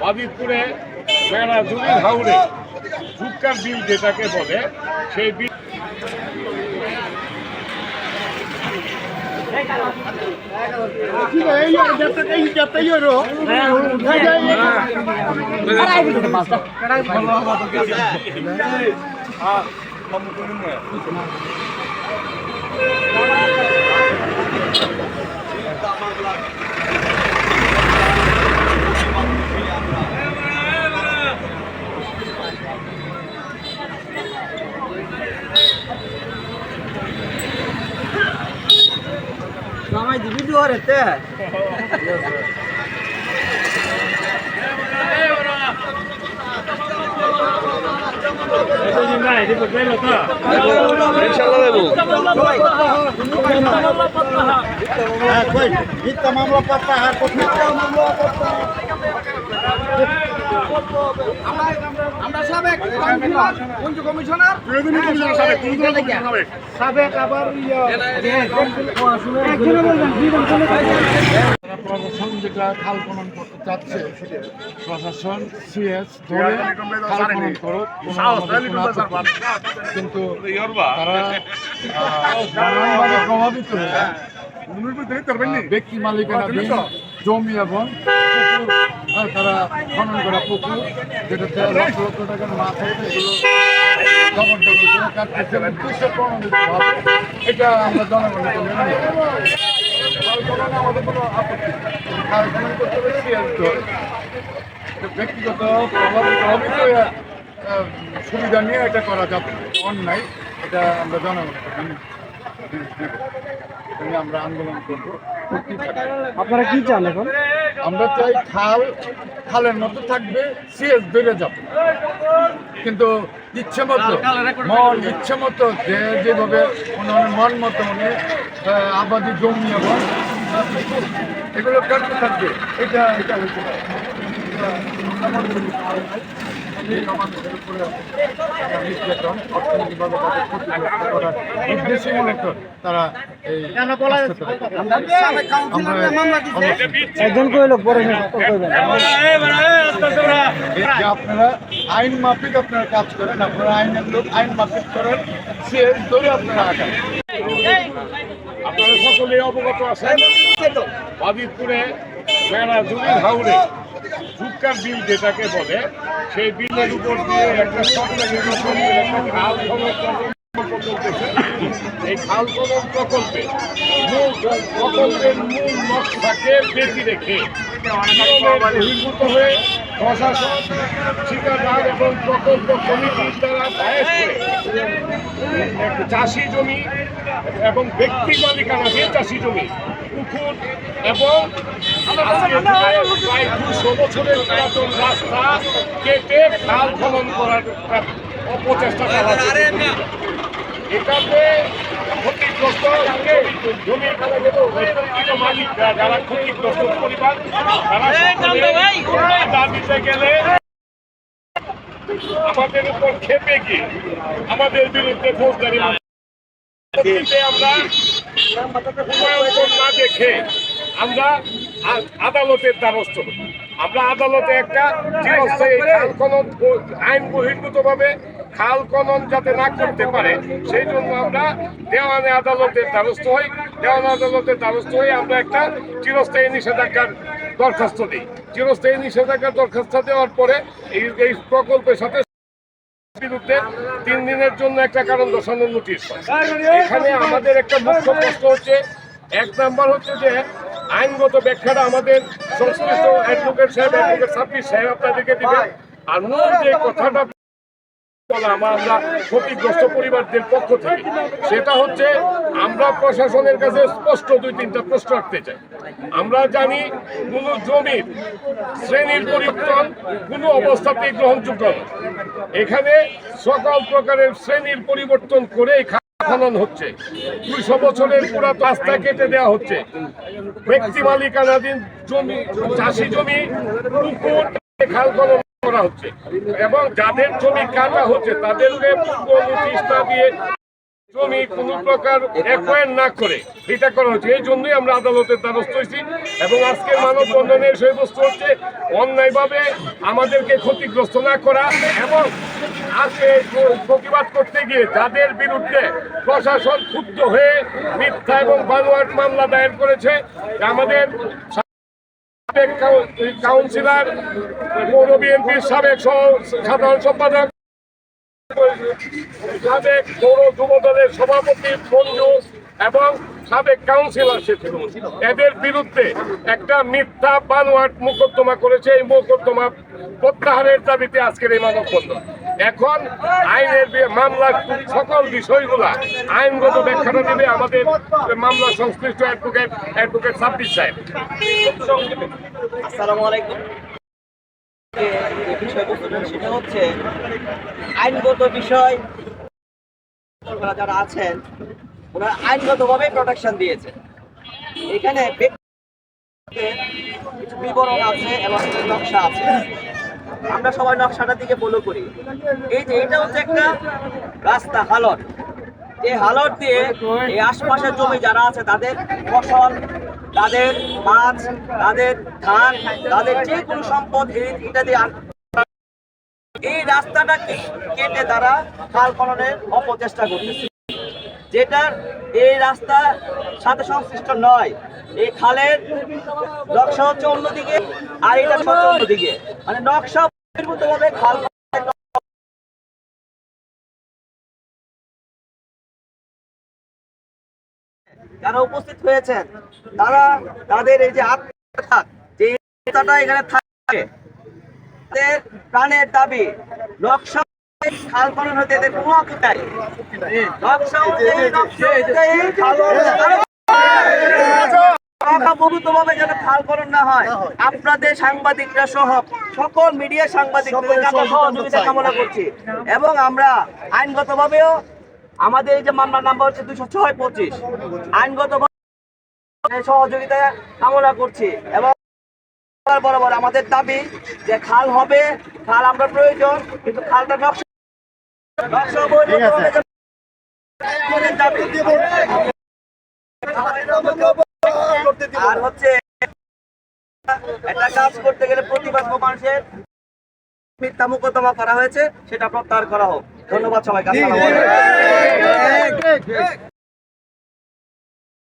বাদিতপুরে মেলা জুবির হাউড়ে ঝুটকার বিল যেটাকে বলে সেই বিল Mamãe vídeo hora até. আমরা সাবেক পঞ্চ কমিশনার। সাবেক আবার প্রশাসন যেটা খাল খনন করতে চাচ্ছে প্রশাসন সিএস ধরে খাল খনন করুক। কিন্তু তারা নানানভাবে প্রভাবিত। ব্যক্তি মালিকানাধীন জমি এবং আহ, তারা খনন করা পুকুর যেটাতে লক্ষ লক্ষ টাকার মাছ এটা আমরা আমাদের কোনো আপত্তি এটা ব্যক্তিগত সুবিধা নিয়ে এটা করা যাবে অন্যায় এটা আমরা জনগণের আমরা আন্দোলন করব। আপনারা কি চান এখন? আমরা চাই খাল খালের মতো থাকবে সিএস ধরে যাবে। কিন্তু ইচ্ছে মতো মন ইচ্ছে মতো যে যেভাবে উন্নয়নের মন মতো উনি আবাদি জমি এবং এগুলো কাটতে থাকবে। এটা এটা হচ্ছে। তারা একজন আপনারা আইন মাফিক আপনারা কাজ করেন, আপনারা আইনের লোক, আইন মাফিক করেন, সে ধরে আপনারা আগান। আপনারা সকলে অবগত আছেন। বাদিতপুরে মেলা জুবির ঝুটকার বিল যেটাকে বলে, সেই বিলের উপর দিয়ে একটা খাল এই খাল খনন প্রকল্পে মূল প্রকল্পের মূল নকশাকে বেশি রেখে বহির্ভূত হয়ে প্রশাসন, ঠিকাদার এবং প্রকল্প কমিটির দ্বারা দায়ের চাষি জমি এবং ব্যক্তি মালিকানা মালিকানাধীন চাষি জমি, পুকুর এবং প্রায় দুশো বছরের পুরাতন রাস্তা কেটে খাল খনন করার অপচেষ্টা চালাচ্ছে এটাতে ক্ষতিগ্রস্ত কে? জমির মালিকরা যারা ক্ষতিগ্রস্ত পরিবার, তারা দাবিতে গেলে আমাদের উপর খেপে গিয়ে আমাদের বিরুদ্ধে ফৌজদারি আমরা না দেখে আমরা আদালতের দ্বারস্থ আমরা আদালতে একটা চিরস্থায়ী খাল খনন আইন বহির্ভূতভাবে খাল খনন যাতে না করতে পারে সেই জন্য আমরা দেওয়ানে আদালতের দ্বারস্থ হই। দেওয়ান আদালতের দ্বারস্থ হয়ে আমরা একটা চিরস্থায়ী নিষেধাজ্ঞার দরখাস্ত দিই চিরস্থায়ী নিষেধাজ্ঞার দরখাস্ত দেওয়ার পরে এই এই প্রকল্পের সাথে বিরুদ্ধে তিন দিনের জন্য একটা কারণ দর্শানোর নোটিশ এখানে আমাদের একটা মুখ্য প্রশ্ন হচ্ছে, এক নাম্বার হচ্ছে যে আইনগত ব্যাখ্যাটা আমাদের সংশ্লিষ্ট অ্যাডভোকেট সাহেব অ্যাডভোকেট সাব্বির সাহেব আপনাদেরকে দিবে আর যে কথাটা আমরা ক্ষতিগ্রস্ত পরিবারদের পক্ষ থেকে। সেটা হচ্ছে, আমরা প্রশাসনের কাছে স্পষ্ট দুই তিনটা প্রশ্ন রাখতে চাই। আমরা জানি, কোনো জমির শ্রেণির পরিবর্তন, কোনো অবস্থাতেই গ্রহণযোগ্য নয়। এখানে সকল প্রকারের শ্রেণির পরিবর্তন করে খনন হচ্ছে। দুইশো বছরের পুরাতন রাস্তা কেটে দেওয়া হচ্ছে। ব্যক্তি মালিকানাধীন জমি, চাষি জমি, পুকুর, খাল খনন করা হচ্ছে। এবং যাদের জমি কাটা হচ্ছে, তাদেরকে পূর্ব নোটিশ দিয়ে জমি কোন প্রকার এফআইআর না করে এটা করা হচ্ছে। এই জন্যই আমরা আদালতের দ্বারস্থ হয়েছি এবং আজকের মানববন্ধনের বিষয়বস্তু হচ্ছে, অন্যায়ভাবে আমাদেরকে ক্ষতিগ্রস্ত না করা এবং আজকে প্রতিবাদ করতে গিয়ে যাদের বিরুদ্ধে প্রশাসন ক্ষুব্ধ হয়ে মিথ্যা এবং বানোয়াট মামলা দায়ের করেছে, আমাদের সাবেক কাউ- কাউন্সিলর, পৌর বিএনপির সাবেক সাধারণ সম্পাদক, সাবেক পৌর যুব দলের সভাপতি মঞ্জু এবং সাবেক কাউন্সিলর সে এদের বিরুদ্ধে একটা মিথ্যা বানোয়াট মোকদ্দমা করেছে। এই মোকদ্দমা প্রত্যাহারের দাবিতে আজকের এই মানববন্ধন। এখন আইনের মামলার সকল বিষয়গুলা আইনগত ব্যাখ্যাটা দেবে আমাদের মামলা সংশ্লিষ্ট অ্যাডভোকেট অ্যাডভোকেট সাব্বির সাহেব। আসসালামু আলাইকুম। সেটা হচ্ছে আইনগত বিষয়। যারা আছেন, ওনারা আইনগতভাবে প্রোটেকশন দিয়েছে। এখানে বিবরণ আছে এবং নকশা আছে। আমরা সবাই নকশাটার দিকে ফলো করি। এই যে এটা হচ্ছে একটা রাস্তা, হালট। এই হালট দিয়ে এই আশপাশের জমি যারা আছে, তাদের ফসল, তাদের মাছ, তাদের ধান, তাদের যে কোনো সম্পদ দিয়ে এই রাস্তাটা কেটে তারা খাল খননের অপচেষ্টা করতেছে। যেটা এই রাস্তা সাথে সংশ্লিষ্ট নয়, এই খালের নকশা হচ্ছে অন্যদিকে আর এটা হচ্ছে অন্যদিকে। মানে নকশা যারা উপস্থিত হয়েছেন তারা তাদের এই যে আত্মা যে আত্মাটা এখানে থাকে তাদের প্রাণের দাবি নকশা খাল খনন হতে এদের কোনো নাই নকশা নকশা খাল যেন না হয় আপনাদের সাংবাদিকরা সহ সকল মিডিয়া সাংবাদিকদের সহযোগিতা কামনা করছি। এবং আমরা আইনগতভাবেও আমাদের এই যে মামলার নাম্বার হচ্ছে দুশো ছয় পঁচিশ। আইনগত সহযোগিতা কামনা করছি। এবং বরাবর আমাদের দাবি যে খাল হবে খাল আমরা প্রয়োজন কিন্তু খালটা নকশা নকশা বহির্ভূতভাবে যেন আমাদের দাবি। আর হচ্ছে একটা কাজ করতে গেলে প্রতিবাদ মানুষের মিথ্যা মোকদ্দমা করা হয়েছে সেটা প্রত্যাহার করা হোক। ধন্যবাদ সবাইকে।